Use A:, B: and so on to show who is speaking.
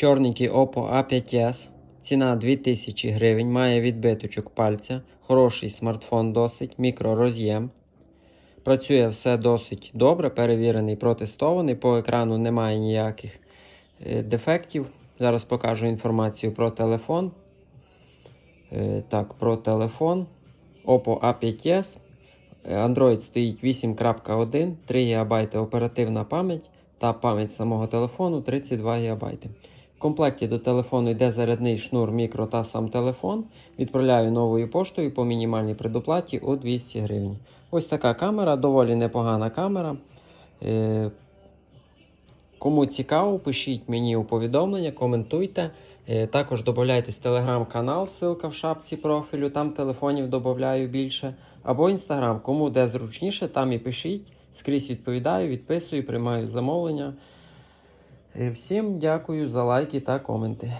A: Чорненький Oppo A5s. Ціна 2000 гривень. Має відбиточок пальця. Хороший смартфон досить, мікророз'єм. Працює все досить добре, перевірений, протестований. По екрану немає ніяких е, дефектів. Зараз покажу інформацію про телефон. Е, Так, про телефон. Oppo A5s. Е, Android стоїть 8.1, 3 ГБ оперативна пам'ять та пам'ять самого телефону 32 ГБ. В комплекті до телефону йде зарядний шнур, мікро та сам телефон. Відправляю новою поштою по мінімальній предоплаті у 200 гривень. Ось така камера, доволі непогана камера. Е, Кому цікаво, пишіть мені у повідомлення, коментуйте. Е, Також додайтесь телеграм-канал, ссылка в шапці профілю, там телефонів додаю більше. Або інстаграм, кому де зручніше, там і пишіть. Скрізь відповідаю, відписую, приймаю замовлення. Е, Всім дякую за лайки та коменти.